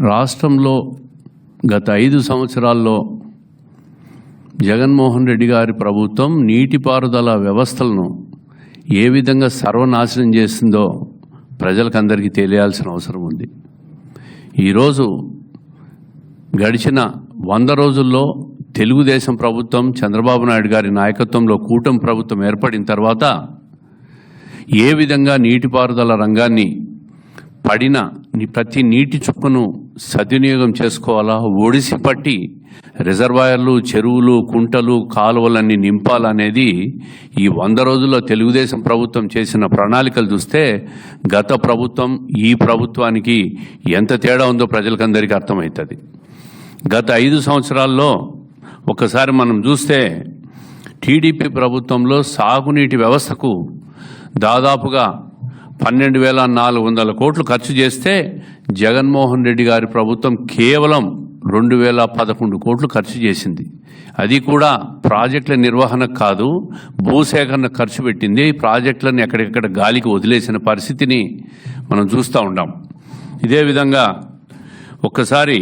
రాష్ట్రంలో గత ఐదు సంవత్సరాల్లో జగన్మోహన్ రెడ్డి గారి ప్రభుత్వం నీటిపారుదల వ్యవస్థలను ఏ విధంగా సర్వనాశనం చేసిందో ప్రజలకందరికీ తెలియాల్సిన అవసరం ఉంది. ఈరోజు గడిచిన వంద రోజుల్లో తెలుగుదేశం ప్రభుత్వం చంద్రబాబు నాయుడు గారి నాయకత్వంలో కూటమి ప్రభుత్వం ఏర్పడిన తర్వాత ఏ విధంగా నీటిపారుదల రంగాన్ని పడిన ప్రతి నీటి చుక్కను సద్వినియోగం చేసుకోవాలా? ఒడిసి పట్టి రిజర్వాయర్లు చెరువులు కుంటలు కాలువలన్నీ నింపాలనేది ఈ వంద రోజుల్లో తెలుగుదేశం ప్రభుత్వం చేసిన ప్రణాళికలు చూస్తే గత ప్రభుత్వం ఈ ప్రభుత్వానికి ఎంత తేడా ఉందో ప్రజలకందరికీ అర్థమవుతుంది. గత ఐదు సంవత్సరాల్లో ఒకసారి మనం చూస్తే టీడీపీ ప్రభుత్వంలో సాగునీటి వ్యవస్థకు దాదాపుగా పన్నెండు వేల నాలుగు వందల కోట్లు ఖర్చు చేస్తే జగన్మోహన్ రెడ్డి గారి ప్రభుత్వం కేవలం రెండు వేల పదకొండు కోట్లు ఖర్చు చేసింది. అది కూడా ప్రాజెక్టుల నిర్వహణ కాదు భూసేకరణ ఖర్చు పెట్టింది. ఈ ప్రాజెక్టులను ఎక్కడెక్కడ గాలికి వదిలేసిన పరిస్థితిని మనం చూస్తూ ఉంటాం ఇదే విధంగా ఒక్కసారి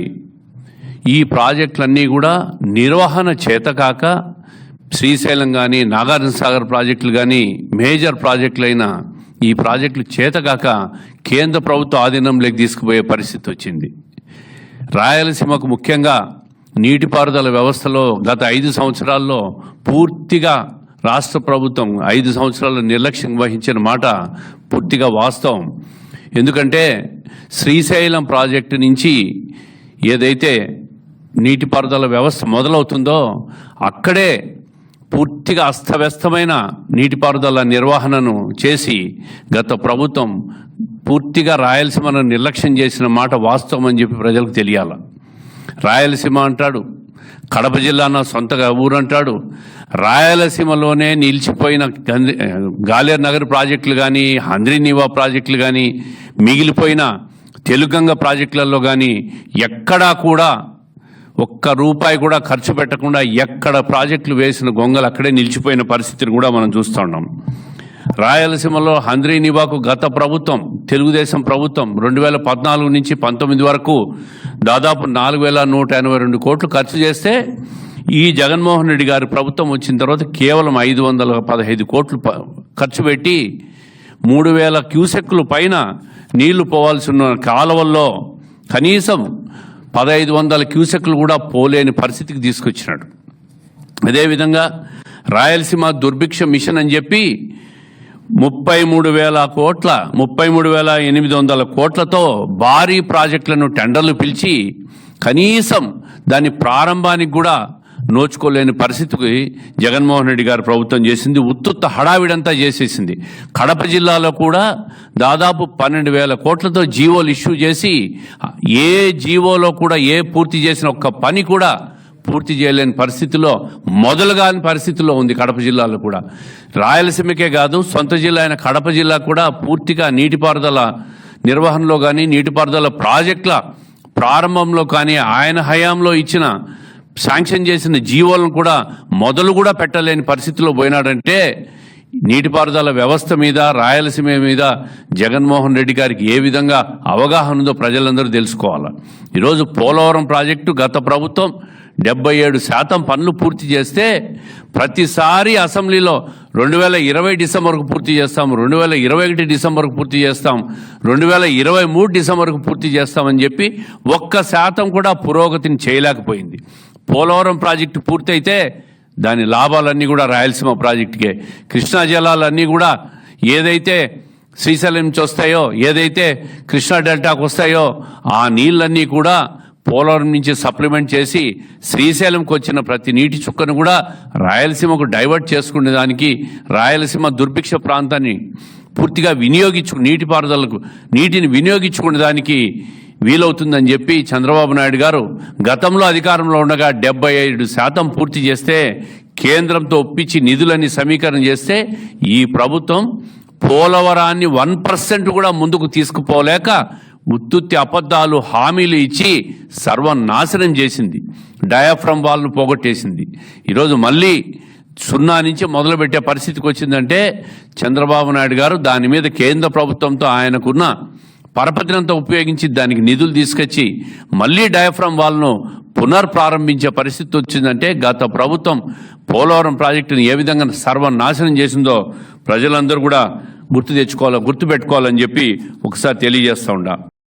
ఈ ప్రాజెక్టులన్నీ కూడా నిర్వహణ చేతకాక శ్రీశైలం కానీ నాగార్జున సాగర్ ప్రాజెక్టులు కానీ మేజర్ ప్రాజెక్టులైన ఈ ప్రాజెక్టులు చేతగాక కేంద్ర ప్రభుత్వ ఆధీనంలోకి తీసుకుపోయే పరిస్థితి వచ్చింది. రాయలసీమకు ముఖ్యంగా నీటిపారుదల వ్యవస్థలో గత ఐదు సంవత్సరాల్లో పూర్తిగా రాష్ట్ర ప్రభుత్వం ఐదు సంవత్సరాల నిర్లక్ష్యం వహించిన మాట పూర్తిగా వాస్తవం. ఎందుకంటే శ్రీశైలం ప్రాజెక్టు నుంచి ఏదైతే నీటిపారుదల వ్యవస్థ మొదలవుతుందో అక్కడే పూర్తిగా అస్తవ్యస్తమైన నీటిపారుదల నిర్వహణను చేసి గత ప్రభుత్వం పూర్తిగా రాయలసీమను నిర్లక్ష్యం చేసిన మాట వాస్తవం అని చెప్పి ప్రజలకు తెలియాల. రాయలసీమ అంటాడు కడప జిల్లా నా సొంతగా ఊరు అంటాడు రాయలసీమలోనే నిలిచిపోయిన గంది- నగర్ ప్రాజెక్టులు కానీ హంద్రీనివా ప్రాజెక్టులు కానీ మిగిలిపోయిన తెలుగంగ ప్రాజెక్టులలో కానీ ఎక్కడా కూడా ఒక్క రూపాయి కూడా ఖర్చు పెట్టకుండా ఎక్కడ ప్రాజెక్టులు వేసిన గొంగలు అక్కడే నిలిచిపోయిన పరిస్థితిని కూడా మనం చూస్తూ ఉన్నాం. రాయలసీమలో హంద్రీ నివాకు గత ప్రభుత్వం తెలుగుదేశం ప్రభుత్వం రెండు వేల పద్నాలుగు నుంచి పంతొమ్మిది వరకు దాదాపు నాలుగు వేల నూట ఎనభై రెండు కోట్లు ఖర్చు చేస్తే ఈ జగన్మోహన్ రెడ్డి గారి ప్రభుత్వం వచ్చిన తర్వాత కేవలం ఐదు వందల పదహైదు కోట్లు ప- ఖర్చు పెట్టి మూడు వేల క్యూసెక్కులు పైన నీళ్ళు పోవాల్సి ఉన్న కాలువల్లో కనీసం పదహైదు వందల క్యూసెక్లు కూడా పోలేని పరిస్థితికి తీసుకొచ్చినాడు. అదేవిధంగా రాయలసీమ దుర్భిక్ష మిషన్ అని చెప్పి ముప్పై మూడు వేల కోట్ల ముప్పై మూడు వేల ఎనిమిది వందల కోట్లతో భారీ ప్రాజెక్టులను టెండర్లు పిలిచి కనీసం దాని ప్రారంభానికి కూడా నోచుకోలేని పరిస్థితికి జగన్మోహన్ రెడ్డి గారు ప్రభుత్వం చేసింది. ఉత్తుత్త హడావిడంతా చేసేసింది. కడప జిల్లాలో కూడా దాదాపు పన్నెండు వేల కోట్లతో జీవోలు ఇష్యూ చేసి ఏ జీవోలో కూడా ఏ పూర్తి చేసిన ఒక్క పని కూడా పూర్తి చేయలేని పరిస్థితిలో మొదలుగాని పరిస్థితిలో ఉంది కడప జిల్లాలో కూడా. రాయలసీమకే కాదు సొంత జిల్లా అయిన కడప జిల్లా కూడా పూర్తిగా నీటిపారుదల నిర్వహణలో కానీ నీటిపారుదల ప్రాజెక్టుల ప్రారంభంలో కానీ ఆయన హయాంలో ఇచ్చిన శాంక్షన్ చేసిన జీవోలను కూడా మొదలు కూడా పెట్టలేని పరిస్థితిలో పోయినాడంటే నీటిపారుదల వ్యవస్థ మీద రాయలసీమ మీద జగన్మోహన్ రెడ్డి గారికి ఏ విధంగా అవగాహన ఉందో ప్రజలందరూ తెలుసుకోవాలి. ఈరోజు పోలవరం ప్రాజెక్టు గత ప్రభుత్వం డెబ్బై ఏడు శాతం పనులు పూర్తి చేస్తే ప్రతిసారి అసెంబ్లీలో రెండు వేల ఇరవై డిసెంబర్కు పూర్తి చేస్తాం రెండు వేల ఇరవై ఒకటి డిసెంబర్కు పూర్తి చేస్తాం రెండు వేల ఇరవై మూడు డిసెంబర్కు పూర్తి చేస్తామని చెప్పి ఒక్క శాతం కూడా పురోగతిని చేయలేకపోయింది. పోలవరం ప్రాజెక్టు పూర్తయితే దాని లాభాలన్నీ కూడా రాయలసీమ ప్రాజెక్టుకే. కృష్ణా జలాలన్నీ కూడా ఏదైతే శ్రీశైలం నుంచి వస్తాయో ఏదైతే కృష్ణా డెల్టాకు వస్తాయో ఆ నీళ్ళన్నీ కూడా పోలవరం నుంచి సప్లిమెంట్ చేసి శ్రీశైలంకి వచ్చిన ప్రతి నీటి చుక్కను కూడా రాయలసీమకు డైవర్ట్ చేసుకునే దానికి రాయలసీమ దుర్భిక్ష ప్రాంతాన్ని పూర్తిగా వినియోగించు నీటిపారుదలకు నీటిని వినియోగించుకునే దానికి వీలవుతుందని చెప్పి చంద్రబాబు నాయుడు గారు గతంలో అధికారంలో ఉండగా డెబ్బై ఐదు శాతం పూర్తి చేస్తే కేంద్రంతో ఒప్పించి నిధులని సమీకరణ చేస్తే ఈ ప్రభుత్వం పోలవరాన్ని వన్ పర్సెంట్ కూడా ముందుకు తీసుకుపోలేక ఉత్తుత్తి అబద్ధాలు హామీలు ఇచ్చి సర్వనాశనం చేసింది. డయాఫ్రమ్ వాళ్ళను పోగొట్టేసింది. ఈరోజు మళ్ళీ సున్నా నుంచి మొదలుపెట్టే పరిస్థితికి వచ్చిందంటే చంద్రబాబు నాయుడు గారు దాని మీద కేంద్ర ప్రభుత్వంతో ఆయనకున్న పరపతినంతా ఉపయోగించి దానికి నిధులు తీసుకొచ్చి మళ్ళీ డయాఫ్రమ్ వాళ్ళను పునర్ప్రారంభించే పరిస్థితి వచ్చిందంటే గత ప్రభుత్వం పోలవరం ప్రాజెక్టును ఏ విధంగా సర్వనాశనం చేసిందో ప్రజలందరూ కూడా గుర్తు తెచ్చుకోవాలి గుర్తు పెట్టుకోవాలని చెప్పి ఒకసారి తెలియజేస్తూ ఉండా